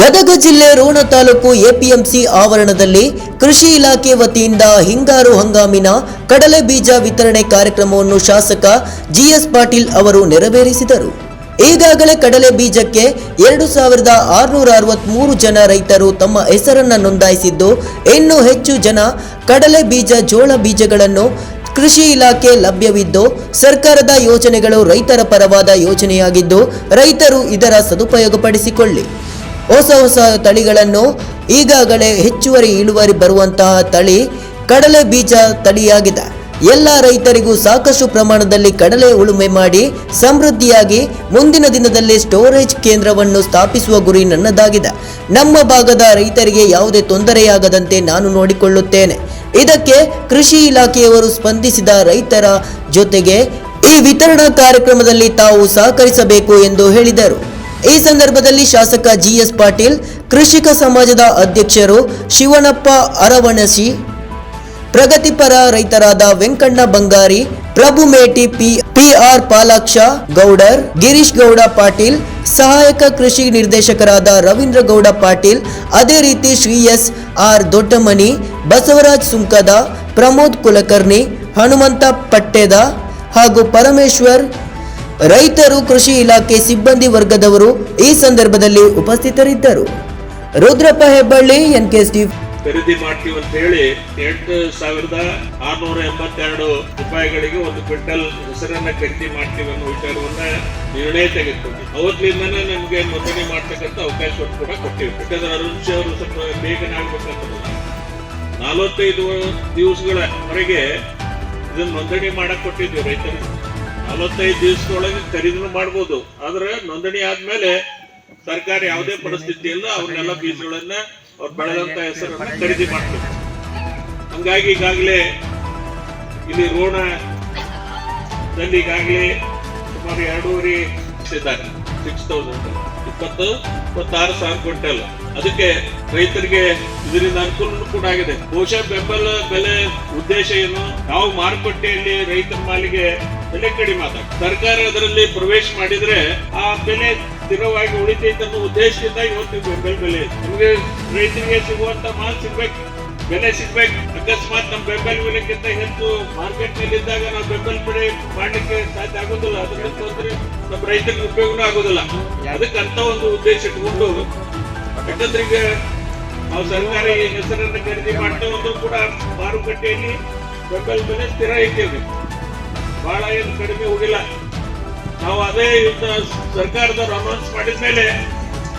ಗದಗ ಜಿಲ್ಲೆ ರೋಣ ತಾಲೂಕು ಎಪಿಎಂಸಿ ಆವರಣದಲ್ಲಿ ಕೃಷಿ ಇಲಾಖೆ ವತಿಯಿಂದ ಹಿಂಗಾರು ಹಂಗಾಮಿನ ಕಡಲೆ ಬೀಜ ವಿತರಣೆ ಕಾರ್ಯಕ್ರಮವನ್ನು ಶಾಸಕ ಜಿಎಸ್ ಪಾಟೀಲ್ ಅವರು ನೆರವೇರಿಸಿದರು. ಈಗಾಗಲೇ ಕಡಲೆ ಬೀಜಕ್ಕೆ ಎರಡು ಸಾವಿರದ ಆರುನೂರ ಅರವತ್ಮೂರು ಜನ ರೈತರು ತಮ್ಮ ಹೆಸರನ್ನು ನೋಂದಾಯಿಸಿದ್ದು, ಇನ್ನೂ ಹೆಚ್ಚು ಜನ ಕಡಲೆ ಬೀಜ ಜೋಳ ಬೀಜಗಳನ್ನು ಕೃಷಿ ಇಲಾಖೆ ಲಭ್ಯವಿದ್ದು, ಸರ್ಕಾರದ ಯೋಜನೆಗಳು ರೈತರ ಪರವಾದ ಯೋಜನೆಯಾಗಿದ್ದು, ರೈತರು ಇದರ ಸದುಪಯೋಗಪಡಿಸಿಕೊಳ್ಳಿ. ಹೊಸ ಹೊಸ ತಳಿಗಳನ್ನು ಈಗಾಗಲೇ ಹೆಚ್ಚುವರಿ ಇಳುವರಿ ಬರುವಂತಹ ತಳಿ ಕಡಲೆ ಬೀಜ ತಳಿಯಾಗಿದೆ. ಎಲ್ಲ ರೈತರಿಗೂ ಸಾಕಷ್ಟು ಪ್ರಮಾಣದಲ್ಲಿ ಕಡಲೆ ಉಳುಮೆ ಮಾಡಿ ಸಮೃದ್ಧಿಯಾಗಿ ಮುಂದಿನ ದಿನದಲ್ಲಿ ಸ್ಟೋರೇಜ್ ಕೇಂದ್ರವನ್ನು ಸ್ಥಾಪಿಸುವ ಗುರಿ ನನ್ನದಾಗಿದೆ. ನಮ್ಮ ಭಾಗದ ರೈತರಿಗೆ ಯಾವುದೇ ತೊಂದರೆಯಾಗದಂತೆ ನಾನು ನೋಡಿಕೊಳ್ಳುತ್ತೇನೆ. ಇದಕ್ಕೆ ಕೃಷಿ ಇಲಾಖೆಯವರು ಸ್ಪಂದಿಸಿದ ರೈತರ ಜೊತೆಗೆ ಈ ವಿತರಣಾ ಕಾರ್ಯಕ್ರಮದಲ್ಲಿ ತಾವು ಸಹಕರಿಸಬೇಕು ಎಂದು ಹೇಳಿದರು. ಈ ಸಂದರ್ಭದಲ್ಲಿ ಶಾಸಕ ಜಿಎಸ್ ಪಾಟೀಲ್, ಕೃಷಿಕ ಸಮಾಜದ ಅಧ್ಯಕ್ಷರು ಶಿವನಪ್ಪ ಅರವಣಸಿ, ಪ್ರಗತಿಪರ ರೈತರಾದ ವೆಂಕಣ್ಣ ಬಂಗಾರಿ, ಪ್ರಭು ಮೇಟಿ ಪಿ ಆರ್ ಪಾಲಾಕ್ಷ ಗೌಡರ್, ಗಿರೀಶ್ ಗೌಡ ಪಾಟೀಲ್, ಸಹಾಯಕ ಕೃಷಿ ನಿರ್ದೇಶಕರಾದ ರವೀಂದ್ರ ಗೌಡ ಪಾಟೀಲ್, ಅದೇ ರೀತಿ ಶ್ರೀ ಎಸ್ ಆರ್ ದೊಡ್ಡಮನಿ, ಬಸವರಾಜ್ ಸುಂಕದ, ಪ್ರಮೋದ್ ಕುಲಕರ್ಣಿ, ಹನುಮಂತ ಪಟ್ಟೆದ ಹಾಗೂ ಪರಮೇಶ್ವರ್ ರೈತರು, ಕೃಷಿ ಇಲಾಖೆ, ಸಿಬ್ಬಂದಿ ವರ್ಗದವರು ಈ ಸಂದರ್ಭದಲ್ಲಿ ಉಪಸ್ಥಿತರಿದ್ದರು. ರುದ್ರಪ್ಪ ಹೆಬ್ಬಳ್ಳಿ ಎನ್ ಕೆ ಸ್ಟೀವ್. ಖರೀದಿ ಮಾಡ್ತೀವಿ ಅಂತ ಹೇಳಿ ಎಂಟು ಸಾವಿರದ ಆರ್ನೂರ ಎಂಬತ್ತೆರಡು ರೂಪಾಯಿಗಳಿಗೆ ಒಂದು ಕ್ವಿಂಟಲ್ ಹೆಸರನ್ನ ಖರೀದಿ ಮಾಡ್ತೀವಿ ಅನ್ನೋ ವಿಚಾರವನ್ನ ನಿರ್ಣಯ ತೆಗೆದುಕೊಂಡ್ವಿ ಅವತ್ತಿನಿಂದನೇ ನಮ್ಗೆ ನೋಂದಣಿ ಮಾಡ್ತಕ್ಕಂಥ ಅವಕಾಶವನ್ನು ಕೂಡ ಕೊಟ್ಟಿವಿ. ಯಾಕಂದ್ರೆ ಅರುಣ್ ಅವರು ಸ್ವಲ್ಪ ಬೇಗನೆ ಆಗ್ಬೇಕಂತ ನಲವತ್ತೈದು ದಿವಸಗಳವರೆಗೆ ಇದನ್ನ ನೋಂದಣಿ ಮಾಡಕ್ ಕೊಟ್ಟಿದ್ವಿ ರೈತರಿಗೆ ನಲವತ್ತೈದು ದಿವಸದೊಳಗೆ ಖರೀದಿನೂ ಮಾಡ್ಬೋದು. ಆದ್ರೆ ನೋಂದಣಿ ಆದ್ಮೇಲೆ ಸರ್ಕಾರ ಯಾವುದೇ ಪರಿಸ್ಥಿತಿಯಲ್ಲ ಅವ್ರನ್ನೆಲ್ಲ ಬೀಜಗಳನ್ನ ಅವ್ರು ಬೆಳೆದಂತ ಹೆಸರನ್ನ ಖರೀದಿ ಮಾಡ್ತಾರೆ ಹಂಗಾಗಿ ಈಗಾಗಲೇ ಇಲ್ಲಿ ರೋಣ ಈಗಾಗಲೇ ಸುಮಾರು ಎರಡೂವರೆ ಸಿಕ್ಸ್ ತೌಸಂಡ್ ಇಪ್ಪತ್ತು, ಇಪ್ಪತ್ತಾರು ಸಾವಿರ ಕ್ವಿಂಟಲ್. ಅದಕ್ಕೆ ರೈತರಿಗೆ ಇದರಿಂದ ಅನುಕೂಲ ಕೂಡ ಆಗಿದೆ. ಬಹುಶಃ ಬೆಂಬಲ ಬೆಲೆ ಉದ್ದೇಶ ಏನು? ನಾವು ಮಾರುಕಟ್ಟೆಯಲ್ಲಿ ರೈತರ ಮಾಲಿಗೆ ಬೆಲೆ ಕಡಿಮೆ ಆದಾಗ, ಸರ್ಕಾರ ಅದರಲ್ಲಿ ಪ್ರವೇಶ ಮಾಡಿದ್ರೆ ಆ ಬೆಲೆ ಸ್ಥಿರವಾಗಿ ಉಳಿತೈತೆ ಅನ್ನೋ ಉದ್ದೇಶದಿಂದ ಇವತ್ತು ಬೆಂಬಲ ಬೆಲೆ. ನಮಗೆ ರೈತರಿಗೆ ಸಿಗುವಂತ ಮಾಲ್ ಸಿಗ್ಬೇಕು, ಬೆಲೆ ಸಿಗ್ಬೇಕು. ಅಕಸ್ಮಾತ್ ನಮ್ಮ ಬೆಂಬಲ ಬೆಲೆಗಿಂತ ಹೆಚ್ಚು ಮಾರ್ಕೆಟ್ನಲ್ಲಿ ಇದ್ದಾಗ ನಾವು ಬೆಂಬಲ ಬೆಲೆ ಮಾಡ್ಲಿಕ್ಕೆ ಸಾಧ್ಯ ಆಗೋದಿಲ್ಲ. ಅದರಿಂದ ತೊಂದರೆ ನಮ್ಮ ರೈತರಿಗೆ ಉಪಯೋಗನೂ ಆಗೋದಿಲ್ಲ. ಅದಕ್ಕೆ ಅಂತ ಒಂದು ಉದ್ದೇಶ ಇಟ್ಕೊಂಡು, ಯಾಕಂದ್ರೆ ಈಗ ನಾವು ಸರ್ಕಾರಿ ಹೆಸರನ್ನು ಖರೀದಿ ಮಾಡ್ತಾ ಒಂದು ಕೂಡ ಮಾರುಕಟ್ಟೆಯಲ್ಲಿ ಬೆಂಬಲ ಬೆಲೆ ಸ್ಥಿರ ಇದ್ದೇವೆ ಬಹಳ ಏನು ಕಡಿಮೆ ಹೋಗಿಲ್ಲ. ನಾವು ಅದೇ ಇದ್ದ ಸರ್ಕಾರದವ್ರು ಅನೌನ್ಸ್ ಮಾಡಿದ್ಮೇಲೆ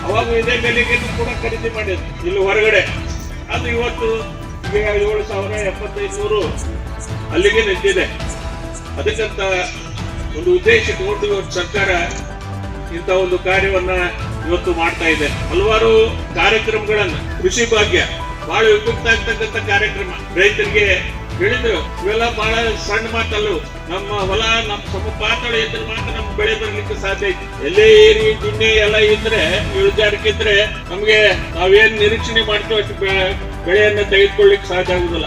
ಅವಾಗ ಇದೇ ಬೆಲೆಗೆ ಕೂಡ ಖರೀದಿ ಮಾಡಿದ್ವಿ, ಇಲ್ಲಿ ಹೊರಗಡೆ. ಅದು ಇವತ್ತು ಏಳು ಸಾವಿರ ಎಪ್ಪತ್ತೈದು ನೂರು ಅಲ್ಲಿಗೆ ನಿಂತಿದೆ. ಅದಕ್ಕಂತ ಒಂದು ಉದ್ದೇಶ ಇಟ್ಕೊಂಡು ಇವತ್ತು ಸರ್ಕಾರ ಇಂಥ ಒಂದು ಕಾರ್ಯವನ್ನ ಇವತ್ತು ಮಾಡ್ತಾ ಇದೆ. ಹಲವಾರು ಕಾರ್ಯಕ್ರಮಗಳನ್ನ, ಕೃಷಿ ಭಾಗ್ಯ, ಬಹಳ ಉಪಯುಕ್ತ ಆಗ್ತಕ್ಕಂಥ ಕಾರ್ಯಕ್ರಮ. ರೈತರಿಗೆ ಹೇಳಿದ್ರು, ಇವೆಲ್ಲ ಬಹಳ ಸಣ್ಣ ಮಾತಲ್ಲು, ನಮ್ಮ ಹೊಲ, ನಮ್ಮ ಸಮಪಾತಳ ಇದ್ರೆ ಮಾತ್ರ ನಮ್ಗೆ ಬೆಳೆ ಬರ್ಲಿಕ್ಕೆ ಸಾಧ್ಯ ಐತಿ. ಎಲ್ಲೇ ಏರಿ ದಿಣ್ಣೆ ಎಲ್ಲ ಇದ್ರೆ ಇಳಿಜಾರಕ್ಕಿದ್ರೆ ನಮ್ಗೆ ನಾವೇನ್ ನಿರೀಕ್ಷಣೆ ಮಾಡ್ತೀವಿ ಬೆಳೆಯನ್ನ ತೆಗೆದುಕೊಳ್ಳಿಕ್ ಸಾಧ್ಯ ಆಗುದಿಲ್ಲ.